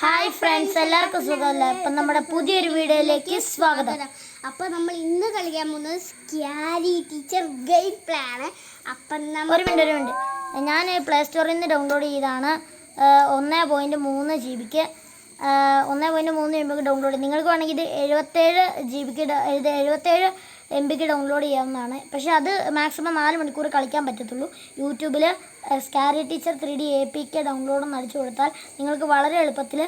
Hi friends എല്ലാവർക്കും സുഖമല്ലേ? ഇപ്പം നമ്മുടെ പുതിയൊരു വീഡിയോയിലേക്ക് സ്വാഗതം. അപ്പൊ നമ്മൾ ഇന്ന് കളിക്കാൻ പോകുന്നത് സ്കാരി ടീച്ചർ ഗെയിം പ്ലേ ആണ്. അപ്പൊ ഒരു മിനിറ്റ് ഒരു മിനിറ്റ്. ഞാൻ പ്ലേ സ്റ്റോറിൽ നിന്ന് ഡൗൺലോഡ് ചെയ്താണ്. ഒന്ന് പോയിന്റ് മൂന്ന് ജി ബിക്ക് ഒന്ന് പോയിന്റ് മൂന്ന് ജി ബിക്ക് ഡൗൺലോഡ് നിങ്ങൾക്ക് വേണമെങ്കിൽ ഇത് എഴുപത്തേഴ് ജി ബിക്ക് ഇത് എഴുപത്തേഴ് എം ബിക്ക് ഡൗൺലോഡ് ചെയ്യാവുന്നതാണ്. പക്ഷേ അത് മാക്സിമം നാല് മണിക്കൂർ കളിക്കാൻ പറ്റത്തുള്ളൂ. യൂട്യൂബിൽ scary teacher three D A P K download എന്ന് അടിച്ചു കൊടുത്താൽ നിങ്ങൾക്ക് വളരെ എളുപ്പത്തിൽ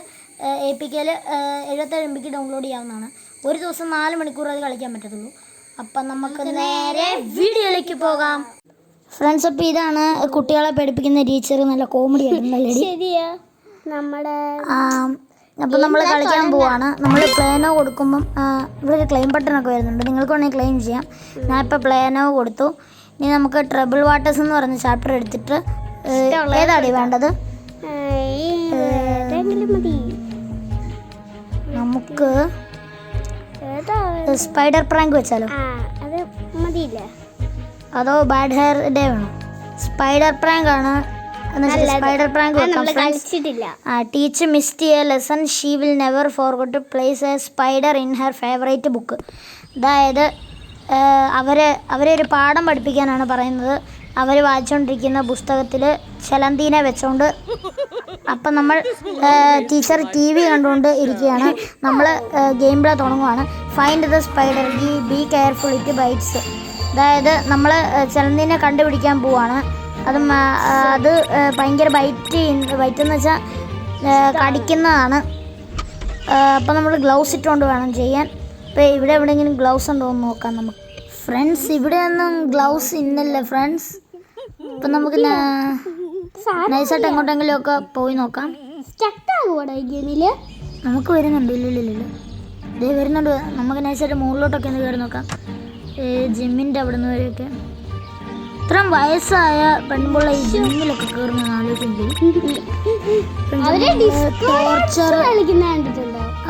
എ പി കെയിൽ എഴുപത്തേഴ് എം ബിക്ക് ഡൗൺലോഡ് ചെയ്യാവുന്നതാണ്. ഒരു ദിവസം നാല് മണിക്കൂർ അത് കളിക്കാൻ പറ്റത്തുള്ളൂ. അപ്പം നമുക്ക് നേരെ വീഡിയോയിലേക്ക് പോകാം. ഫ്രണ്ട്സ് അപ്പം ഇതാണ് കുട്ടികളെ പഠിപ്പിക്കുന്ന ടീച്ചർ നല്ല കോമഡി ആയിട്ടുണ്ടല്ലേ ശരിയാ. നമ്മുടെ അപ്പോൾ നമ്മൾ കളിക്കാൻ പോവാണ്. നമ്മൾ പ്ലാനോ കൊടുക്കുമ്പം ഇവിടെ ഒരു ക്ലെയിം ബട്ടൺ ഒക്കെ വരുന്നുണ്ട്. നിങ്ങൾക്ക് വേണമെങ്കിൽ ക്ലെയിം ചെയ്യാം. ഞാൻ ഇപ്പോൾ പ്ലാനോ കൊടുത്തു. ഇനി നമുക്ക് ട്രബിൾ വാട്ടേഴ്സ് എന്ന് പറഞ്ഞ ചാപ്റ്റർ എടുത്തിട്ട് ഏതാണ് വേണ്ടത്? നമുക്ക് സ്പൈഡർ പ്രാങ്ക് വെച്ചാലോ? അതോ ബാഡ് ഹെയർ ഡേ വേണോ? സ്പൈഡർ പ്രാങ്ക് ആണ്. സ്പൈഡർ പ്രാങ്ക് നമ്മൾ വെക്കാം friends. കളിച്ചിട്ടില്ല. Teach Misty a lesson she will never forgot to place a spider in her favourite book അതായത് അവരെ അവരെ ഒരു പാഠം പഠിപ്പിക്കാനാണ് പറയുന്നത്. അവർ വായിച്ചുകൊണ്ടിരിക്കുന്ന പുസ്തകത്തിൽ ചെലന്തീനെ വെച്ചുകൊണ്ട് അപ്പം നമ്മൾ ടീച്ചർ ടി വി കണ്ടുകൊണ്ട് ഇരിക്കുകയാണ്. നമ്മൾ ഗെയിം പ്ലേ തുടങ്ങുവാണ്. ഫൈൻഡ് ദ സ്പൈഡർ ഗി ബി കെയർഫുൾ ഇറ്റ് ബൈറ്റ്സ് അതായത് നമ്മൾ ചെലന്തീനെ കണ്ടുപിടിക്കാൻ പോവാണ്. അത് അത് ഭയങ്കര ബൈറ്റ് ബൈറ്റ് എന്ന് വെച്ചാൽ കടിക്കുന്നതാണ്. അപ്പം നമ്മൾ ഗ്ലൗസ് ഇട്ടുകൊണ്ട് വേണം ചെയ്യാൻ. ഇപ്പോൾ ഇവിടെ എവിടെയെങ്കിലും ഗ്ലൗസ് ഉണ്ടോ എന്ന് നോക്കാം നമുക്ക്. ഫ്രണ്ട്സ് ഇവിടെ ഒന്നും ഗ്ലൗസ് ഇന്നല്ലേ ഫ്രണ്ട്സ്. ഇപ്പം നമുക്ക് നൈസായിട്ട് എങ്ങോട്ടെങ്കിലും ഒക്കെ പോയി നോക്കാം. നമുക്ക് വരുന്നുണ്ട്. ഇല്ലില്ലില്ല ഇല്ല ഇല്ല ഇതേ വരുന്നുണ്ട്. നമുക്ക് നൈസായിട്ട് മുകളിലോട്ടൊക്കെ ഒന്ന് കയറി നോക്കാം. ജിമ്മിന്റെ അവിടെ നിന്ന് വരെയൊക്കെ. ഇത്രയും വയസ്സായ പെൺപിള്ള ജിമ്മിലൊക്കെ കയറുന്ന ആലോചിക്കുമ്പോൾ ടോർച്ചർ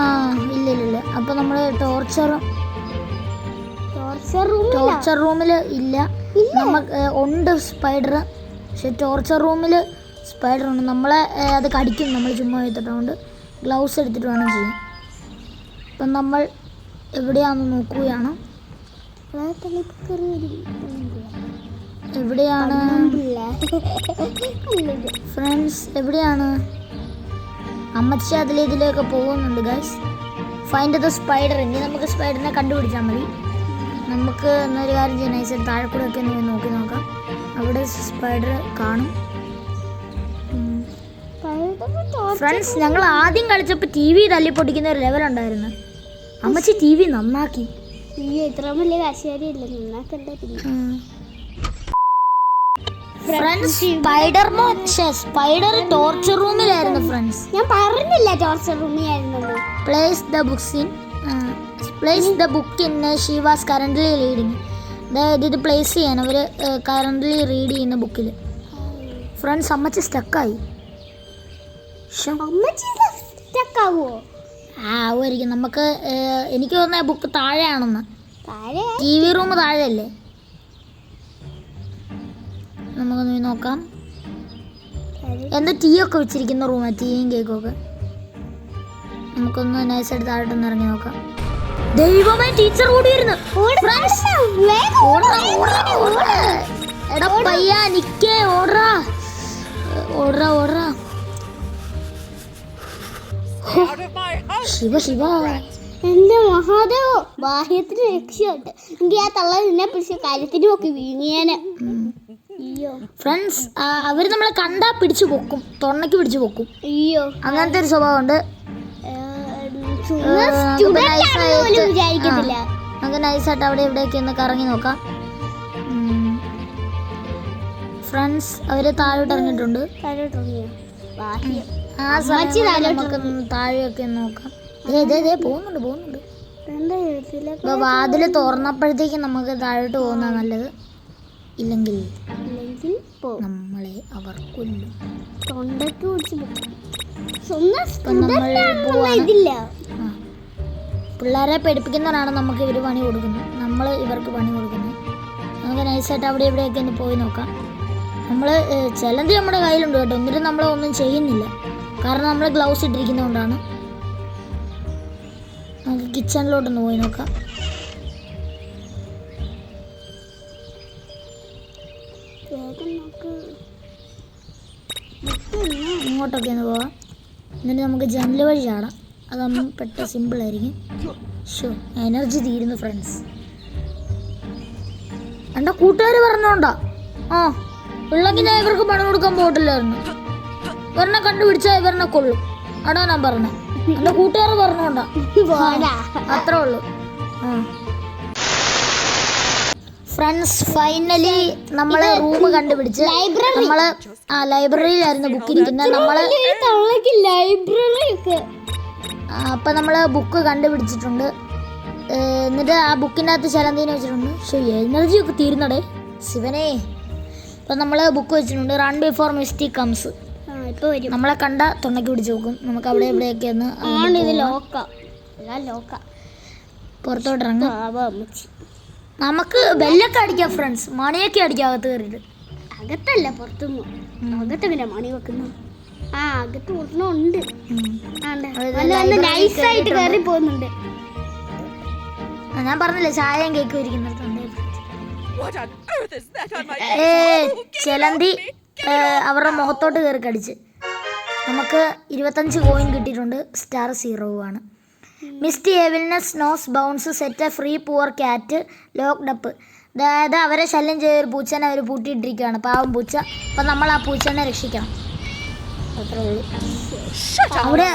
ആ ഇല്ല ഇല്ല ഇല്ല. അപ്പോൾ നമ്മൾ ടോർച്ചർ ടോർച്ചർ റൂം ടോർച്ചർ റൂമിൽ ഇല്ല. നമുക്ക് ഉണ്ട് സ്പൈഡർ പക്ഷെ ടോർച്ചർ റൂമിൽ സ്പൈഡർ ഉണ്ട്. നമ്മളെ അത് കടിക്കും. നമ്മൾ ചുമ്മാ എടുത്തിട്ടുണ്ട് ഗ്ലൗസ് എടുത്തിട്ട് വേണം ചെയ്യും ഇപ്പം നമ്മൾ എവിടെയാണെന്ന് നോക്കുകയാണ്. എവിടെയാണ്? ഫ്രണ്ട്സ് എവിടെയാണ്? അമ്മച്ചി അതിലെ ഇതിലേക്ക് പോകുന്നുണ്ട് ഗൈസ് ഫൈൻഡ് ദ സ്പൈഡർ ഇനി നമുക്ക് സ്പൈഡറിനെ കണ്ടുപിടിച്ചാൽ മതി. നമുക്ക് എന്നൊരു കാര്യം ചെയ്യാം നൈസ് താഴെ കൂടെ ഒക്കെ ഒന്ന് നോക്കി നോക്കാം. അവിടെ സ്പൈഡർ കാണും. ഫ്രണ്ട്സ് ഞങ്ങൾ ആദ്യം കളിച്ചപ്പോൾ ടി വി തല്ലി പൊട്ടിക്കുന്ന ഒരു ലെവൽ ഉണ്ടായിരുന്നു. അമ്മച്ചി ടി വി നന്നാക്കി. ഇത്ര വലിയ കാശുകാരിയല്ല നന്നാക്കണ്ടേ ഫ്രണ്ട്സ് സ്പൈഡർ സ്പൈഡർ ടോർച്ചർ റൂമിലായിരുന്നു ഫ്രണ്ട്സ് ഞാൻ പറഞ്ഞില്ല torture റൂമിലായിരുന്നു place the books in place the book in she was currently reading അതായത് ഇത് പ്ലേസ് ചെയ്യാൻ അവർ കറന്റ്ലി റീഡ് ചെയ്യുന്ന ബുക്കിൽ ഫ്രണ്ട്സ് അമ്മച്ചി സ്റ്റക്കായി അമ്മച്ചി സ്റ്റക്കാവോ ആവുമായിരിക്കും. നമുക്ക് എനിക്ക് തോന്നുന്ന ബുക്ക് താഴെയാണെന്ന്. താഴെ? ടി വി റൂം താഴെയല്ലേ? നമുക്കൊന്ന് നോക്കാം. എന്താ ടീ ഒക്കെ വെച്ചിരിക്കുന്ന റൂമാണ് ടീയും കേക്കും ഒക്കെ. നമുക്കൊന്ന് നൈസായിട്ട് താഴോട്ടൊന്ന് ഇറങ്ങി നോക്കാം. ദൈവമേ ടീച്ചർ കൂടി വരുന്നു. എടാ പയ്യ നിക്കേ ഓടറാ. ഓടറാ ഹോ, ശിവ ശിവ. എന്റെ മഹാദേവോ ബാഹ്യത്തിന് രക്ഷയുണ്ട്. എങ്കിൽ ആ തള്ള നിന്നെ പിടിച്ച കാര്യത്തിന് ഒക്കെ വീങ്ങിയാന് ഫ്രണ്ട്സ് അവർ നമ്മളെ കണ്ടാ പിടിച്ചു പൊക്കും. തൊണ്ണയ്ക്ക് പിടിച്ചു പൊക്കും. അയ്യോ. അങ്ങനത്തെ ഒരു സ്വഭാവം ഉണ്ട് നമുക്ക് നൈസായിട്ട് അവിടെ ഇവിടെയൊക്കെ ഒന്ന് കറങ്ങി നോക്കാം. ഫ്രണ്ട്സ് അവർ താഴോട്ട് ഇറങ്ങിയിട്ടുണ്ട്. ആ സമയം നമുക്ക് താഴെയൊക്കെ ഒന്ന് നോക്കാം. പോകുന്നുണ്ട് പോകുന്നുണ്ട്. വാതിൽ തുറന്നപ്പോഴത്തേക്ക് നമുക്ക് താഴോട്ട് പോകുന്ന നല്ലത്. ഇല്ലെങ്കിൽ ഇല്ലെങ്കിൽ നമ്മളെ അവർ കൊല്ലും. തൊണ്ടയ്ക്ക്. പിള്ളേരെ പഠിപ്പിക്കുന്നവരാണ് നമുക്ക് ഇവർ പണി കൊടുക്കുന്നത്. നമ്മൾ ഇവർക്ക് പണി കൊടുക്കുന്നത്. നമുക്ക് നൈസായിട്ട് അവിടെ ഇവിടെയൊക്കെ ഒന്ന് പോയി നോക്കാം. നമ്മൾ ചിലത് നമ്മുടെ കയ്യിലുണ്ട് കേട്ടോ. എന്നിട്ട് നമ്മൾ ഒന്നും ചെയ്യുന്നില്ല. കാരണം നമ്മൾ ഗ്ലൗസ് ഇട്ടിരിക്കുന്നതുകൊണ്ടാണ്. നമുക്ക് കിച്ചണിലോട്ടൊന്ന് പോയി നോക്കാം. ഇങ്ങോട്ടൊക്കെ ഒന്ന് പോവാം. എന്നിട്ട് നമുക്ക് ജനൽ വഴി ചാടാം. അതാകുമ്പം പെട്ട സിമ്പിളായിരിക്കും ഷോ എനർജി തീരുന്നു ഫ്രണ്ട്സ് എന്റെ കൂട്ടുകാർ പറഞ്ഞോണ്ടാ. ആ ഉള്ളെങ്കിൽ ഞാൻ ഇവർക്ക് പണം കൊടുക്കാൻ പോയിട്ടില്ലായിരുന്നു ഇവരെന്നെ കണ്ടുപിടിച്ചാൽ ഇവരെന്നെ കൊള്ളും. അടാ ഞാൻ പറഞ്ഞത് എന്റെ കൂട്ടുകാർ പറഞ്ഞോണ്ടാ. അത്രേ ഉള്ളൂ. ഫ്രണ്ട്സ് ഫൈനലി നമ്മളെ റൂം കണ്ടുപിടിച്ച് നമ്മൾ ആ ലൈബ്രറിയിലായിരുന്നു ബുക്ക് ഇരിക്കുന്നത്. നമ്മൾ ലൈബ്രറി ഒക്കെ അപ്പൊ നമ്മൾ ബുക്ക് കണ്ടുപിടിച്ചിട്ടുണ്ട്. എന്നിട്ട് ആ ബുക്കിന്റെ അകത്ത് ചലന്തീനെ വെച്ചിട്ടുണ്ട്. ശോ എനർജി ഒക്കെ തീരുന്നടേ. ശിവനേ. അപ്പൊ നമ്മൾ ബുക്ക് വെച്ചിട്ടുണ്ട്. റൺ ബിഫോർ മിസ്റ്റി കംസ് നമ്മളെ കണ്ട തൊണ്ടയ്ക്ക് പിടിച്ച് നോക്കും നമുക്ക് അവിടെ എവിടെയൊക്കെയാണ് ഒന്ന് ലോക്ക ലോക്ക പുറത്തോട്ട് ഇറങ്ങാം. പാവ അമ്മച്ചി. നമുക്ക് ബെല്ലൊക്കെ അടിക്കാം ഫ്രണ്ട്സ് മണിയൊക്കെ അടിക്കാം അകത്ത് കയറിയിട്ട്. അകത്തല്ല പുറത്തുനിന്ന്. അകത്ത് പിന്നെ മണി വെക്കുന്നു. ആ അകത്ത് ഒരെണ്ണമുണ്ട് ഉണ്ട് നല്ല നൈസായിട്ട് കയറി പോകുന്നുണ്ട്. ഞാൻ പറഞ്ഞില്ലേ ചായയും കേക്കും ഏ ചെലന്തി അവരുടെ മുഖത്തോട്ട് കയറി കടിച്ച്. നമുക്ക് ഇരുപത്തഞ്ച് കോയിൻ കിട്ടിയിട്ടുണ്ട്. സ്റ്റാർ സീറോ ആണ്. Misty evilness knows bounds set a free poor cat locked up അതായത് അവരെ ശല്യം ചെയ്ത ഒരു പൂച്ചനെ അവർ പൂട്ടിയിട്ടിരിക്കുകയാണ്. പാവം പൂച്ച. അപ്പം നമ്മൾ ആ പൂച്ചനെ രക്ഷിക്കണം. അത്രേ ഉള്ളൂ. അവിടെ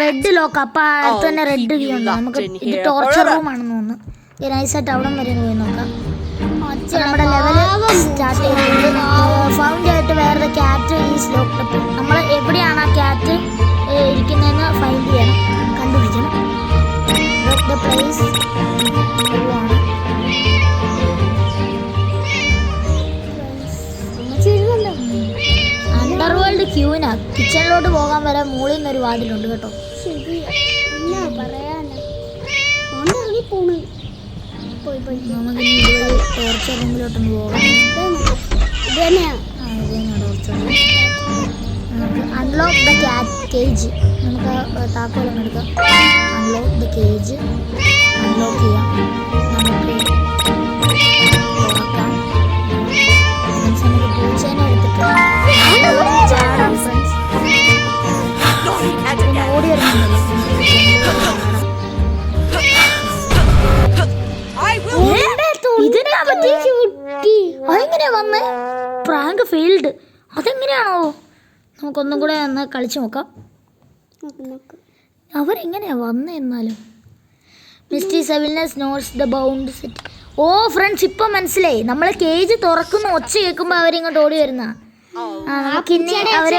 റെഡ് ലോക്ക് അപ്പം അടുത്ത് തന്നെ റെഡ് ചെയ്യുന്നു ഉണ്ട്. നമുക്ക് ഇത് ടോർച്ചർ റൂമാണെന്ന് തോന്നുന്നു. ഈ നൈസായിട്ട് അവിടെ വരെ പോയി നോക്കാം. നമ്മുടെ ലെവൽ സ്റ്റാർട്ട് ചെയ്തിട്ടുണ്ട്. ഫൗണ്ട് ആയിട്ട് വേറെ ക്യാറ്റ് ഈസ് ലോക്കപ്പ് നമ്മൾ എവിടെയാണ് ആ ക്യാറ്റ്? പ്ലേസ് അണ്ടർവേൾഡ് ക്യൂവിനാ കിച്ചണിലോട്ട് പോകാൻ വരെ മുകളിൽ നിന്നൊരു വാതിലുണ്ട് കേട്ടോ. പറയാനാ? പോയി പോയി. ടോർച്ചർ റൂമിലോട്ടൊന്ന് പോകാം. ഇത് തന്നെയാ. അൺലോക്ക് ദ കേജ് നമുക്ക് താക്കോലൊന്നും എടുക്കാം. അൺലോക്ക് ദ കേജ് അൺലോക്ക് ചെയ്യാം. നമുക്ക് പൂച്ചേനെ എടുത്തിട്ട് നമുക്കൊന്നും കൂടെ ഒന്ന് കളിച്ചു നോക്കാം. അവരെങ്ങനെയാ വന്നേ എന്നാലും? Misty evilness knows the bound set. Oh friends ഇപ്പൊ മനസ്സിലായി. നമ്മളെ കേജ് തുറക്കുന്ന ഒച്ച കേൾക്കുമ്പോ അവരിങ്ങോട്ട് ഓടി വരുന്ന. ഐഡിയ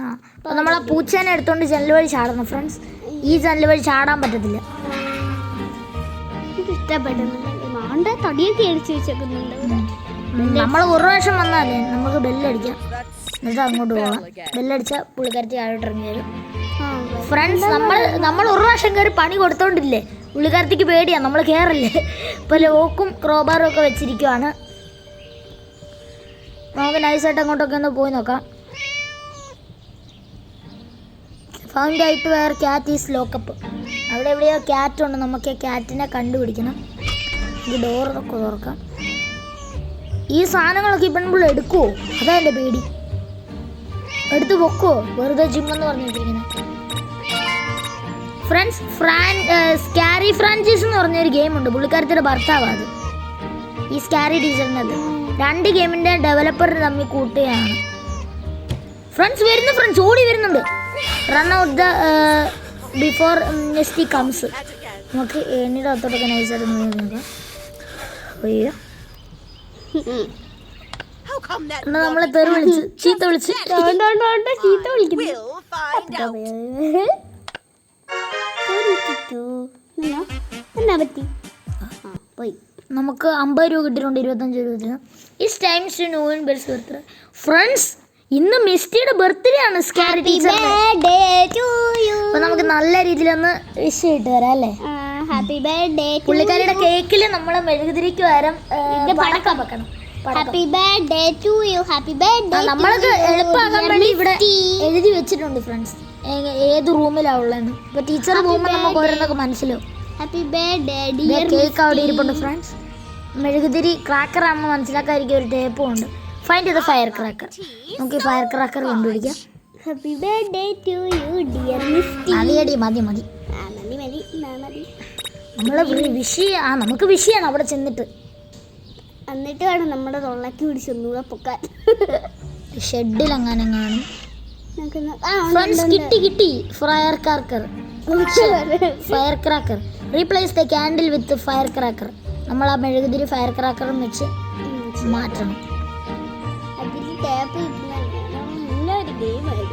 ആ അപ്പൊ നമ്മൾ ആ പൂച്ചേനെ എടുത്തോണ്ട് ജനൽ വഴി ചാടണം ഫ്രണ്ട്സ്. ഈ ജനൽ വഴി ചാടാൻ പറ്റത്തില്ല. നമ്മൾ ഒരു പ്രാവശ്യം വന്നാലേ നമുക്ക് ബെല്ലടിക്കാം എന്നിട്ട് അങ്ങോട്ട് പോകണം ബെല്ലടിച്ച പുള്ളിക്കാരത്തി താഴോട്ട് ഇറങ്ങി വരും. ഫ്രണ്ട്സ് നമ്മൾ നമ്മൾ ഒരു പ്രാവശ്യം കയറി പണി കൊടുത്തോണ്ടില്ലേ? പുള്ളിക്കാരത്തിക്ക് പേടിയാ നമ്മൾ കയറില്ലേ ഇപ്പൊ ലോക്കും ക്രോബാറും ഒക്കെ വെച്ചിരിക്കുവാണ്. നമുക്ക് നൈസായിട്ട് അങ്ങോട്ടൊക്കെ ഒന്ന് പോയി നോക്കാം. ഫൗണ്ട് ആയിട്ട് വേർ ക്യാറ്റ് ഈസ് ലോക്കപ്പ് അവിടെ എവിടെയോ ക്യാറ്റ് ഉണ്ട്. നമുക്ക് ക്യാറ്റിനെ കണ്ടുപിടിക്കണം. ഈ ഡോറൊക്കെ തുറക്കാം. ഈ സാധനങ്ങളൊക്കെ ഇപ്പം നമ്മൾ എടുക്കുമോ അതാ എന്റെ പേടി. എടുത്ത് പൊക്കോ. വെറുതെ ജിം എന്ന് പറഞ്ഞിരിക്കുന്നത് ഫ്രണ്ട്സ് ഫ്രാൻ സ്കാരി ഫ്രാഞ്ചൈസ് എന്ന് പറഞ്ഞൊരു ഗെയിമുണ്ട് പുള്ളിക്കാരത്തിന്റെ ഭർത്താവ് അത്. ഈ സ്കാരി ടീച്ചറിനത് രണ്ട് ഗെയിമിന്റെ ഡെവലപ്പർ തമ്മിൽ കൂട്ടുകയാണ്. ഫ്രണ്ട്സ് വരുന്നു ഫ്രണ്ട്സ് ഓടി വരുന്നുണ്ട്. Run out the before Misty comes നമുക്ക് എണ്ണിയുടെ അത്തോട്ടൊക്കെ നൈസായിട്ട് അയ്യോ. എന്നാ നമ്മളെ തെറി വിളിച്ച് ചീത്ത വിളിച്ച് ചീത്ത വിളിക്കുന്നു. പറ്റി? ആ പോയി. നമുക്ക് അമ്പത് രൂപ കിട്ടിയിട്ടുണ്ട് ഇരുപത്തഞ്ച് രൂപ കിട്ടുന്നു is times to new in bells birthday friends ഇന്ന് മിസ്റ്റിയുടെ ബർത്ത്ഡേ ആണ്. Scary teacher birthday to you അപ്പൊ നമുക്ക് നല്ല രീതിയിൽ ഒന്ന് വിഷ് ചെയ്തിട്ട് വരാം അല്ലേ? ഹാപ്പി ബർത്ത്ഡേ പുള്ളിക്കാരിയുടെ കേക്കിൽ നമ്മളെ മെഴുകുതിരിക്ക് വരം പടക്കം വെക്കണം. Happy birthday to you happy birthday നമ്മൾക്ക് എളുപ്പമാകാൻ വേണ്ടി ഇവിടെ എഴുതി വെച്ചിട്ടുണ്ട് ഫ്രണ്ട്സ് ഏത് റൂമിലാ ഉള്ളതെന്ന്. ഇപ്പൊ ടീച്ചർ പോകുമ്പോൾ നമുക്ക് ഓരോന്നൊക്കെ മനസ്സിലാവും. ഹാപ്പി ബർത്ത്ഡേ ഡിയർ കേക്ക് അവിടെ ഇരിപ്പുണ്ട് ഫ്രണ്ട്സ് മെഴുകുതിരി ക്രാക്കർ ആണെന്ന് മനസ്സിലാക്കാതിരിക്കും ഒരു ടേപ്പും ഉണ്ട്. ഫൈൻഡ് ചെയ്ത ഫയർ ക്രാക്കർ നമുക്ക് ഫയർ ക്രാക്കർ കണ്ടുപിടിക്കാം. Happy birthday to you dear Misty മതിയടി മതി മതി മതി മതി. ആ, മതി നമ്മളെ വിഷ് ആ നമുക്ക് വിഷ് ചെയ്യണം അവിടെ ചെന്നിട്ട്. എന്നിട്ട് വേണം നമ്മുടെ തൊള്ളക്കി പിടിച്ച് ഒന്നുകൂടെ പൊക്കാൻ. ഷെഡിൽ അങ്ങനെ കാണും. ഫ്രണ്ട്സ് കിട്ടി കിട്ടി. Fire cracker fire cracker replace the candle with fire cracker നമ്മൾ ആ മെഴുകുതിരി ഫയർ ക്രാക്കറും വെച്ച്. മാറ്റണം. അതിൽ ടാപ്പ് ഗെയിമാണ്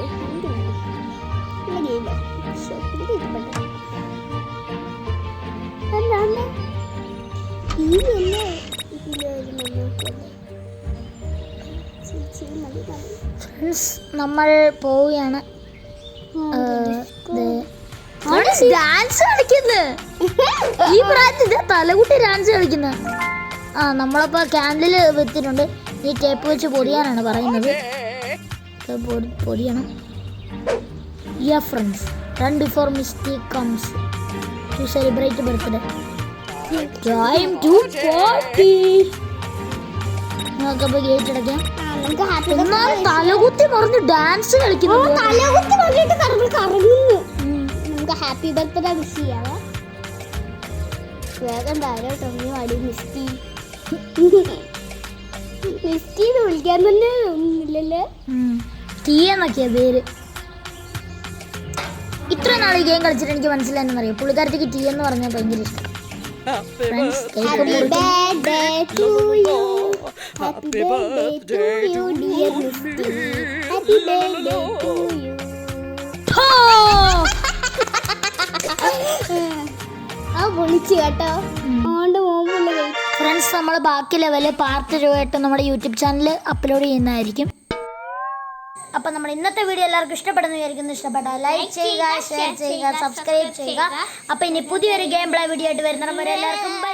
ഫ്രണ്ട്സ് നമ്മൾ പോവുകയാണ്. ഡാൻസ് കളിക്കുന്നു. ഈ പ്രായത്തിൽ തലകുട്ടി ഡാൻസ് കളിക്കുന്ന. ആ നമ്മളപ്പോ ക്യാൻഡിൽ വെച്ചിട്ടുണ്ട്. ഈ ടേപ്പ് വെച്ച് പൊടിയാനാണ് പറയുന്നത്. പൊടിയണം. Yeah friends run before mistake comes to celebrate birthday time to party നമുക്കപ്പോൾ ഗേറ്റ് അടയ്ക്കാം. എന്നാൽ തലകുത്തി മറിഞ്ഞ് ഡാൻസ് കളിക്കുന്നു. തലകുത്തി കറങ്ങി കറങ്ങുന്നു. നമുക്ക് ഹാപ്പി ബർത്ത്ഡേ വിഷ് ചെയ്യാവേ. വേഗം ധാരാളം ടൊമ്മി വാടി മിസ്റ്റി മിസ്റ്റി എന്ന് വിളിക്കാൻ തന്നെ ഒന്നുമില്ലല്ലേ? ടീ എന്നൊക്കെയാ പേര്. ഇത്ര നാൾ ഈ ഗെയിം കളിച്ചിട്ട് എനിക്ക് മനസ്സിലായെന്നറിയാം പുള്ളിക്കാരത്തേക്ക് ടീ എന്ന് പറഞ്ഞാൽ ഭയങ്കര ഇഷ്ടം. Happy birthday to you happy birthday to you dear Misty happy birthday to you ആ പൊളിച്ചു കേട്ടോ. അതുകൊണ്ട് ഫ്രണ്ട്സ് നമ്മൾ ബാക്കി ലെവൽ പാർട്ട് ആയിട്ട് നമ്മുടെ യൂട്യൂബ് ചാനൽ അപ്ലോഡ് ചെയ്യുന്നതായിരിക്കും. അപ്പൊ നമ്മൾ ഇന്നത്തെ വീഡിയോ എല്ലാവർക്കും ഇഷ്ടപ്പെടുന്നു വിചാരിക്കുന്നു. ഇഷ്ടപ്പെട്ട ലൈക്ക് ചെയ്യുക ഷെയർ ചെയ്യുക സബ്സ്ക്രൈബ് ചെയ്യുക. അപ്പൊ ഇനി പുതിയൊരു ഗെയിം പ്ലേ വീഡിയോ ആയിട്ട് വരുന്നവരെ എല്ലാവർക്കും ബൈ